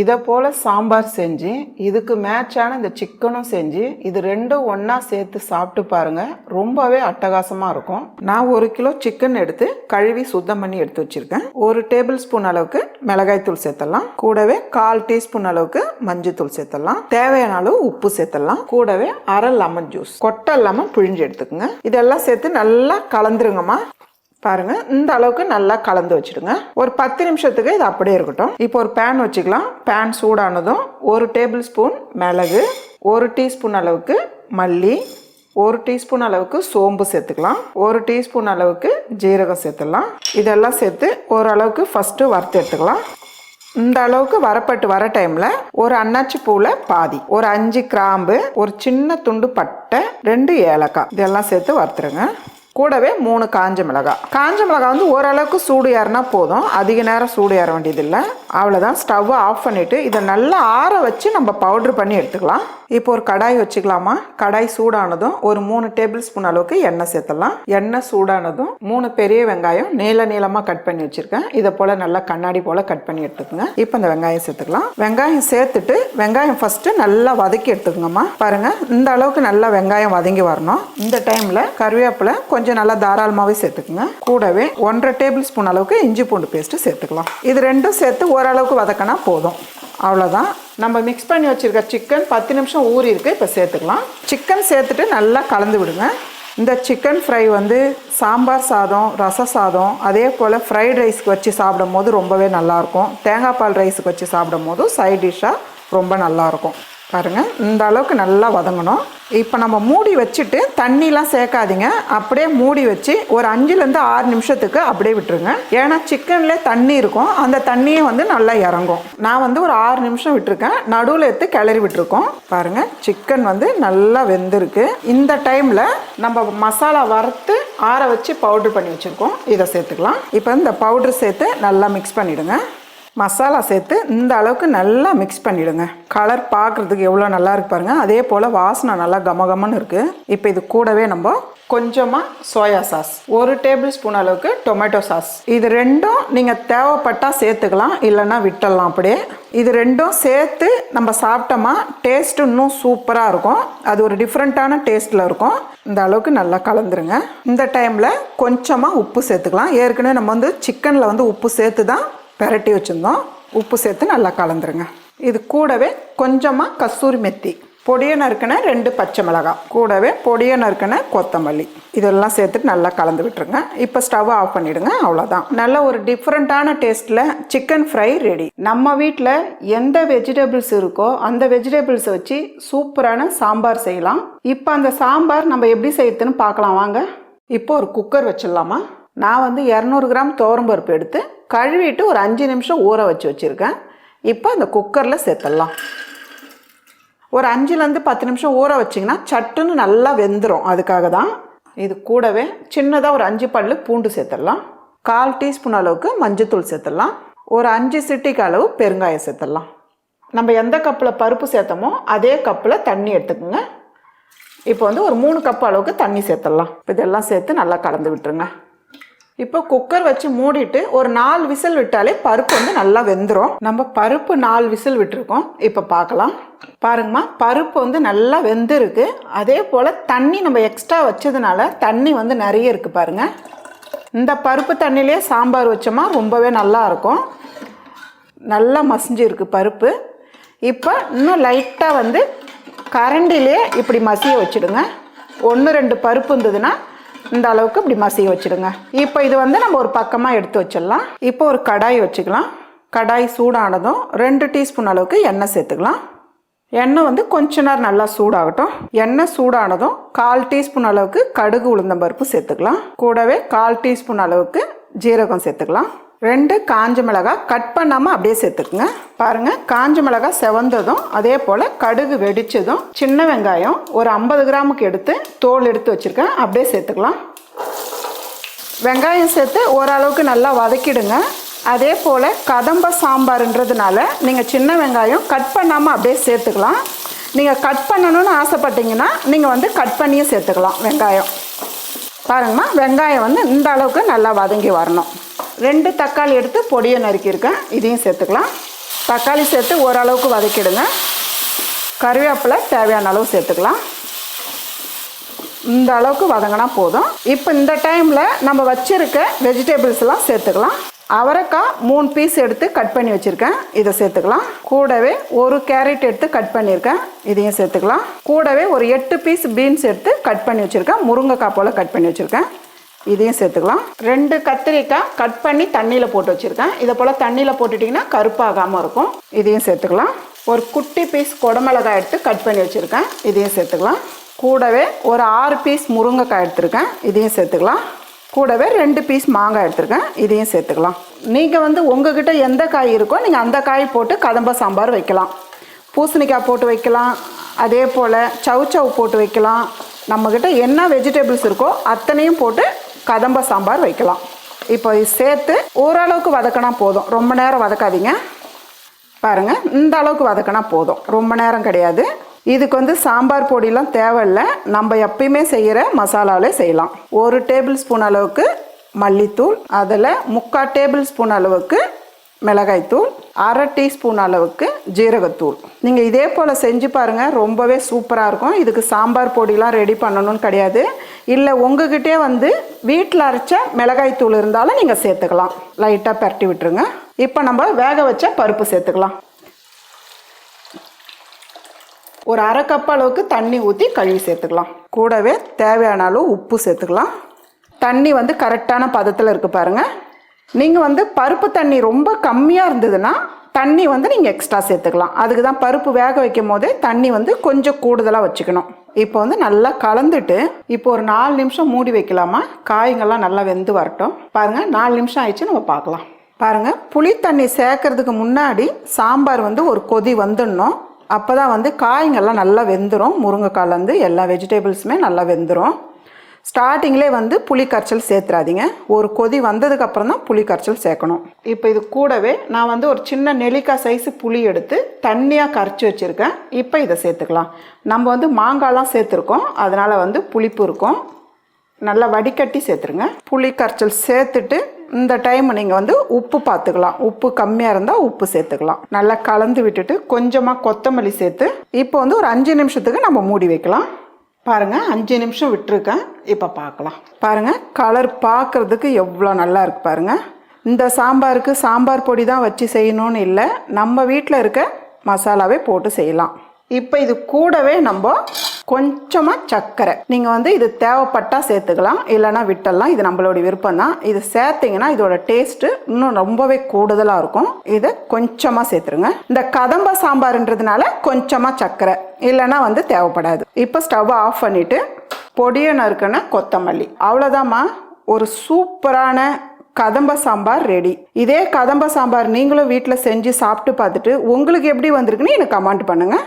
இதை போல் சாம்பார் செஞ்சு இதுக்கு மேட்சான இந்த சிக்கனும் செஞ்சு இது ரெண்டும் ஒன்றா சேர்த்து சாப்பிட்டு பாருங்க. ரொம்பவே அட்டகாசமாக இருக்கும். நான் ஒரு கிலோ சிக்கன் எடுத்து கழுவி சுத்தம் பண்ணி எடுத்து வச்சிருக்கேன். ஒரு டேபிள் ஸ்பூன் அளவுக்கு மிளகாய் தூள் சேர்த்தலாம் கூடவே கால் டீஸ்பூன் அளவுக்கு மஞ்சத்தூள் சேர்த்தலாம் தேவையான அளவு உப்பு சேர்த்தலாம் கூடவே அரை லெமன் ஜூஸ் கொட்டை லெமன் பிழிஞ்சு எடுத்துக்கோங்க. இதெல்லாம் சேர்த்து நல்லா கலந்துருங்கம்மா. பாருங்கள் இந்த அளவுக்கு நல்லா கலந்து வச்சிடுங்க. ஒரு பத்து நிமிஷத்துக்கு இது அப்படியே இருக்கட்டும். இப்போ ஒரு பேன் வச்சுக்கலாம். பேன் சூடானதும் ஒரு டேபிள் ஸ்பூன் மிளகு ஒரு டீஸ்பூன் அளவுக்கு மல்லி ஒரு டீஸ்பூன் அளவுக்கு சோம்பு சேர்த்துக்கலாம். ஒரு டீஸ்பூன் அளவுக்கு ஜீரகம் சேர்த்துக்கலாம் இதெல்லாம் சேர்த்து ஓரளவுக்கு ஃபஸ்ட்டு வறுத்து எடுத்துக்கலாம். இந்த அளவுக்கு வரப்பட்டு வர டைமில் ஒரு அன்னாச்சி பூவில் பாதி ஒரு அஞ்சு கிராம்பு ஒரு சின்ன துண்டு பட்டை ரெண்டு ஏலக்காய். இதெல்லாம் சேர்த்து வறுத்துருங்க. கூடவே மூணு காஞ்ச மிளகாய் காஞ்ச மிளகாய் வந்து ஓரளவுக்கு சூடு ஏறினா போதும். அதிக நேரம் சூடு ஏற வேண்டியதில்லை. அவ்வளோதான் ஸ்டவ்வை ஆஃப் பண்ணிவிட்டு இதை நல்லா ஆற வச்சு நம்ம பவுட்ரு பண்ணி எடுத்துக்கலாம். இப்போ ஒரு கடாய் வச்சுக்கலாமா? கடாய் சூடானதும் ஒரு மூணு டேபிள் ஸ்பூன் அளவுக்கு எண்ணெய் சேர்த்தலாம் எண்ணெய் சூடானதும் மூணு பெரிய வெங்காயம் நீள நீளமாக கட் பண்ணி வச்சுருக்கேன். இதை போல் நல்லா கண்ணாடி போல் கட் பண்ணி எடுத்துக்கோங்க. இப்போ இந்த வெங்காயம் சேர்த்துக்கலாம். வெங்காயம் சேர்த்துட்டு வெங்காயம் ஃபஸ்ட்டு நல்லா வதக்கி எடுத்துக்கோங்கம்மா. பாருங்கள் இந்த அளவுக்கு நல்லா வெங்காயம் வதங்கி வரணும். இந்த டைமில் கருவேப்பிலை கொஞ்சம் கொஞ்சம் நல்லா தாராளமாகவே சேர்த்துக்குங்க. கூடவே ஒன்றரை டேபிள் ஸ்பூன் அளவுக்கு இஞ்சி பூண்டு பேஸ்ட்டு சேர்த்துக்கலாம். இது ரெண்டும் சேர்த்து ஓரளவுக்கு வதக்கினா போதும். அவ்வளோதான் நம்ம மிக்ஸ் பண்ணி வச்சுருக்க சிக்கன் பத்து நிமிஷம் ஊறி இருக்கு இப்போ சேர்த்துக்கலாம். சிக்கன் சேர்த்துட்டு நல்லா கலந்து விடுங்க. இந்த சிக்கன் ஃப்ரை வந்து சாம்பார் சாதம் ரச சாதம் அதே போல் ஃப்ரைட் ரைஸ்க்கு வச்சு சாப்பிடும் போது ரொம்பவே நல்லாயிருக்கும் தேங்காய் பால் ரைஸுக்கு வச்சு சாப்பிடும் போதும் சைட் டிஷ்ஷாக ரொம்ப நல்லாயிருக்கும் பாருங்கள் இந்த அளவுக்கு நல்லா வதங்கணும். இப்போ நம்ம மூடி வச்சுட்டு தண்ணிலாம் சேர்க்காதீங்க. அப்படியே மூடி வச்சு ஒரு அஞ்சுலேருந்து ஆறு நிமிஷத்துக்கு அப்படியே விட்டுருங்க. ஏன்னா சிக்கனில் தண்ணி இருக்கும். அந்த தண்ணியும் வந்து நல்லா இறங்கும். நான் வந்து ஒரு ஆறு நிமிஷம் விட்டுருக்கேன். நடுவில் எடுத்து கிளறி விட்டுருக்கோம். பாருங்கள் சிக்கன் வந்து நல்லா வெந்திருக்கு. இந்த டைமில் நம்ம மசாலா வறுத்து ஆற வச்சு பவுட்ரு பண்ணி வச்சுருக்கோம். இதை சேர்த்துக்கலாம். இப்போ இந்த பவுட்ரு சேர்த்து நல்லா மிக்ஸ் பண்ணிவிடுங்க மசாலா சேர்த்து இந்த அளவுக்கு நல்லா மிக்ஸ் பண்ணிவிடுங்க கலர் பார்க்குறதுக்கு எவ்வளோ நல்லா இருக்கு பாருங்கள் அதே போல் வாசனை நல்லா கமகமன்னு இருக்குது இப்போ இது கூடவே நம்ம கொஞ்சமாக சோயா சாஸ் ஒரு டேபிள் ஸ்பூன் அளவுக்கு டொமேட்டோ சாஸ் இது ரெண்டும் நீங்கள் தேவைப்பட்டால் சேர்த்துக்கலாம் இல்லைன்னா விட்டுடலாம் அப்படியே. இது ரெண்டும் சேர்த்து நம்ம சாப்பிட்டோமா டேஸ்ட் இன்னும் சூப்பராக இருக்கும். அது ஒரு டிஃப்ரெண்ட்டான டேஸ்ட்டில் இருக்கும். இந்த அளவுக்கு நல்லா கலந்துருங்க. இந்த டைமில் கொஞ்சமாக உப்பு சேர்த்துக்கலாம். ஏற்கனவே நம்ம வந்து சிக்கனில் வந்து உப்பு சேர்த்து தான் பெரட்டி வச்சுருந்தோம். உப்பு சேர்த்து நல்லா கலந்துருங்க. இது கூடவே கொஞ்சமாக கஸ்தூரி மெத்தி பொடியை நறுக்கின ரெண்டு பச்சை மிளகாய் கூடவே பொடியை நறுக்கின கொத்தமல்லி. இதெல்லாம் சேர்த்துட்டு நல்லா கலந்து விட்டுருங்க. இப்போ ஸ்டவ் ஆஃப் பண்ணிவிடுங்க அவ்வளோதான் நல்ல ஒரு டிஃப்ரெண்ட்டான டேஸ்ட்டில் சிக்கன் ஃப்ரை ரெடி நம்ம வீட்டில் எந்த வெஜிடபிள்ஸ் இருக்கோ அந்த வெஜிடபிள்ஸை வச்சு சூப்பரான சாம்பார் செய்யலாம். இப்போ அந்த சாம்பார் நம்ம எப்படி செய்யறதுன்னு பார்க்கலாம் வாங்க. இப்போ ஒரு குக்கர் வச்சிடலாமா? நான் வந்து இரநூறு கிராம் பருப்பு எடுத்து கழுவிட்டு ஒரு அஞ்சு நிமிஷம் ஊற வச்சு வச்சுருக்கேன். இப்போ அந்த குக்கரில் சேர்த்துடலாம். ஒரு அஞ்சுலேருந்து பத்து நிமிஷம் ஊற வச்சிங்கன்னா சட்டுன்னு நல்லா வெந்துடும் அதுக்காக தான் இது கூடவே சின்னதாக ஒரு அஞ்சு பல்லு பூண்டு சேர்த்துடலாம். கால் டீஸ்பூன் அளவுக்கு மஞ்சத்தூள் சேர்த்துடலாம். ஒரு அஞ்சு சிட்டிக்கு அளவு பெருங்காயம் சேர்த்துடலாம். நம்ம எந்த கப்பில் பருப்பு சேர்த்தோமோ அதே கப்பில் தண்ணி எடுத்துக்கோங்க. இப்போ வந்து ஒரு மூணு கப் அளவுக்கு தண்ணி சேர்த்துடலாம். இப்போ இதெல்லாம் சேர்த்து நல்லா கலந்து விட்டுருங்க. இப்போ குக்கர் வச்சு மூடிட்டு ஒரு நாலு விசில் விட்டாலே பருப்பு வந்து நல்லா வெந்துடும் நம்ம பருப்பு நாலு விசில் விட்டுருக்கோம். இப்போ பார்க்கலாம் பாருங்கம்மா பருப்பு வந்து நல்லா வெந்திருக்கு. அதே போல் தண்ணி நம்ம எக்ஸ்ட்ரா வச்சதுனால தண்ணி வந்து நிறைய இருக்குது பாருங்க. இந்த பருப்பு தண்ணியிலே சாம்பார் வச்சோமா ரொம்பவே நல்லா இருக்கும். நல்லா மசிஞ்சு பருப்பு. இப்போ இன்னும் லைட்டாக வந்து கரண்டிலே இப்படி மசிய வச்சுடுங்க. ஒன்று ரெண்டு பருப்பு இருந்ததுன்னா இந்த அளவுக்கு இப்படி மசிய வச்சுடுங்க. இப்போ இது வந்து நம்ம ஒரு பக்கமாக எடுத்து வச்சிடலாம். இப்போ ஒரு கடாய் வச்சுக்கலாம். கடாய் சூடானதும் ரெண்டு டீஸ்பூன் அளவுக்கு எண்ணெய் சேர்த்துக்கலாம். எண்ணெய் வந்து கொஞ்ச நேரம் நல்லா சூடாகட்டும். எண்ணெய் சூடானதும் கால் டீஸ்பூன் அளவுக்கு கடுகு உளுந்தம்பருப்பு சேர்த்துக்கலாம். கூடவே கால் டீஸ்பூன் அளவுக்கு ஜீரகம் சேர்த்துக்கலாம். ரெண்டு காஞ்ச மிளகாய் கட் பண்ணாமல் அப்படியே சேர்த்துக்குங்க பாருங்கள் காஞ்ச மிளகாய் செவந்ததும் அதே போல் கடுகு வெடிச்சதும் சின்ன வெங்காயம் ஒரு ஐம்பது கிராமுக்கு எடுத்து தோல் எடுத்து வச்சுருக்கேன். அப்படியே சேர்த்துக்கலாம். வெங்காயம் சேர்த்து ஓரளவுக்கு நல்லா வதக்கிடுங்க. அதே போல் கதம்ப சாம்பார்ன்றதுனால நீங்கள் சின்ன வெங்காயம் கட் பண்ணாமல் அப்படியே சேர்த்துக்கலாம். நீங்கள் கட் பண்ணணும்னு ஆசைப்பட்டீங்கன்னா நீங்கள் வந்து கட் பண்ணியும் சேர்த்துக்கலாம் வெங்காயம். பாருங்கம்மா வெங்காயம் வந்து இந்த அளவுக்கு நல்லா வதங்கி வரணும். ரெண்டு தக்காளி எடுத்து பொடியை நறுக்கியிருக்கேன். இதையும் சேர்த்துக்கலாம். தக்காளி சேர்த்து ஓரளவுக்கு வதக்கிடுங்க. கருவேப்பிலை தேவையான அளவு சேர்த்துக்கலாம். இந்த அளவுக்கு வதங்கினா போதும். இப்போ இந்த டைமில் நம்ம வச்சுருக்க வெஜிடபிள்ஸ்லாம் சேர்த்துக்கலாம். அவரைக்காய் மூணு பீஸ் எடுத்து கட் பண்ணி வச்சுருக்கேன். இதை சேர்த்துக்கலாம். கூடவே ஒரு கேரட் எடுத்து கட் பண்ணியிருக்கேன். இதையும் சேர்த்துக்கலாம். கூடவே ஒரு எட்டு பீஸ் பீன்ஸ் எடுத்து கட் பண்ணி வச்சுருக்கேன். முருங்கைக்காய் போல் கட் பண்ணி வச்சுருக்கேன். இதையும் சேர்த்துக்கலாம். ரெண்டு கத்திரிக்காய் கட் பண்ணி தண்ணியில் போட்டு வச்சுருக்கேன். இதை போல் தண்ணியில் போட்டுட்டிங்கன்னா கருப்பாகாமல் இருக்கும். இதையும் சேர்த்துக்கலாம். ஒரு குட்டி பீஸ் குடமிளகாய் எடுத்து கட் பண்ணி வச்சுருக்கேன். இதையும் சேர்த்துக்கலாம். கூடவே ஒரு ஆறு பீஸ் முருங்கைக்காய் எடுத்துருக்கேன். இதையும் சேர்த்துக்கலாம். கூடவே ரெண்டு பீஸ் மாங்காய் எடுத்துருக்கேன். இதையும் சேர்த்துக்கலாம். நீங்கள் வந்து உங்ககிட்ட எந்த காய் இருக்கோ நீங்கள் அந்த காய் போட்டு கதம்ப சாம்பார் வைக்கலாம். பூசணிக்காய் போட்டு வைக்கலாம். அதே போல் சவு சவு போட்டு வைக்கலாம். நம்மக்கிட்ட என்ன வெஜிடபிள்ஸ் இருக்கோ அத்தனையும் போட்டு கதம்ப சாம்பார் வைக்கலாம். இப்போ சேர்த்து ஓரளவுக்கு வதக்கினா போதும். ரொம்ப நேரம் வதக்காதீங்க. பாருங்கள் இந்த அளவுக்கு வதக்கினா போதும். ரொம்ப நேரம் கிடையாது. இதுக்கு வந்து சாம்பார் பொடியெலாம் தேவையில்லை. நம்ம எப்பயுமே செய்கிற மசாலாவிலே செய்யலாம். ஒரு டேபிள் ஸ்பூன் அளவுக்கு மல்லித்தூள் அதில் முக்கால் டேபிள் ஸ்பூன் அளவுக்கு மிளகாய்த்தூள் அரை டீஸ்பூன் அளவுக்கு ஜீரகத்தூள். நீங்கள் இதே போல் செஞ்சு பாருங்கள் ரொம்பவே சூப்பராக இருக்கும். இதுக்கு சாம்பார் பொடிலாம் ரெடி பண்ணணும்னு கிடையாது. இல்லை உங்ககிட்டே வந்து வீட்டில் அரைச்ச மிளகாய்த்தூள் இருந்தாலும் நீங்கள் சேர்த்துக்கலாம். லைட்டாக பரட்டி விட்டுருங்க. இப்போ நம்ம வேக வச்ச பருப்பு சேர்த்துக்கலாம். ஒரு அரை கப் அளவுக்கு தண்ணி ஊற்றி கழுவி சேர்த்துக்கலாம். கூடவே தேவையான அளவு உப்பு சேர்த்துக்கலாம். தண்ணி வந்து கரெக்டான பதத்தில் இருக்குது பாருங்கள் நீங்கள் வந்து பருப்பு தண்ணி ரொம்ப கம்மியாக இருந்ததுன்னா தண்ணி வந்து நீங்கள் எக்ஸ்ட்ரா சேர்த்துக்கலாம். அதுக்கு தான் பருப்பு வேக வைக்கும் போதே தண்ணி வந்து கொஞ்சம் கூடுதலாக வச்சுக்கணும். இப்போ வந்து நல்லா கலந்துட்டு இப்போ ஒரு நாலு நிமிஷம் மூடி வைக்கலாமா? காய்கள்லாம் நல்லா வெந்து வரட்டும். பாருங்கள் நாலு நிமிஷம் ஆயிடுச்சு நம்ம பார்க்கலாம். பாருங்கள் புளி தண்ணி சேர்க்கறதுக்கு முன்னாடி சாம்பார் வந்து ஒரு கொதி வந்துடணும். அப்போ தான் வந்து காய்ங்கள்லாம் நல்லா வெந்துடும் முருங்கைக்காலேருந்து எல்லா வெஜிடபிள்ஸுமே நல்லா வெந்துடும் ஸ்டார்டிங்லே வந்து புளி கரைச்சல் சேர்த்துறாதீங்க. ஒரு கொதி வந்ததுக்கப்புறம் தான் புளி கரைச்சல் சேர்க்கணும். இப்போ இது கூடவே நான் வந்து ஒரு சின்ன நெல்லிக்காய் சைஸு புளி எடுத்து தண்ணியாக கரைச்சி வச்சுருக்கேன். இப்போ இதை சேர்த்துக்கலாம். நம்ம வந்து மாங்காய்லாம் சேர்த்துருக்கோம். அதனால் வந்து புளிப்பு இருக்கும். நல்லா வடிகட்டி சேர்த்துருங்க. புளி கரைச்சல் சேர்த்துட்டு இந்த டைம் நீங்கள் வந்து உப்பு பார்த்துக்கலாம் உப்பு கம்மியாக இருந்தால் உப்பு சேர்த்துக்கலாம். நல்லா கலந்து விட்டுட்டு கொஞ்சமாக கொத்தமல்லி சேர்த்து இப்போ வந்து ஒரு அஞ்சு நிமிஷத்துக்கு நம்ம மூடி வைக்கலாம். பாருங்கள் அஞ்சு நிமிஷம் விட்டுருக்கேன். இப்போ பார்க்கலாம். பாருங்க கலர் பார்க்கறதுக்கு எவ்வளோ நல்லா இருக்கு பாருங்க. இந்த சாம்பாருக்கு சாம்பார் பொடி தான் வச்சு செய்யணும்னு இல்லை. நம்ம வீட்டில் இருக்க மசாலாவே போட்டு செய்யலாம். இப்போ இது கூடவே நம்ம கொஞ்சமாக சர்க்கரை. நீங்கள் வந்து இது தேவைப்பட்டால் சேர்த்துக்கலாம் இல்லைன்னா விட்டலாம் இது நம்மளோட விருப்பம் தான் இது சேர்த்திங்கன்னா இதோட டேஸ்ட்டு இன்னும் ரொம்பவே கூடுதலாக இருக்கும். இதை கொஞ்சமாக சேர்த்துருங்க. இந்த கதம்ப சாம்பார்ன்றதுனால கொஞ்சமாக சர்க்கரை இல்லைன்னா வந்து தேவைப்படாது. இப்போ ஸ்டவ் ஆஃப் பண்ணிவிட்டு பொடியை நறுக்கின கொத்தமல்லி. அவ்வளோதாம்மா ஒரு சூப்பரான கதம்ப சாம்பார் ரெடி இதே கதம்ப சாம்பார் நீங்களும் வீட்டில் செஞ்சு சாப்பிட்டு பார்த்துட்டு உங்களுக்கு எப்படி வந்திருக்குன்னு எனக்கு கமெண்ட் பண்ணுங்கள்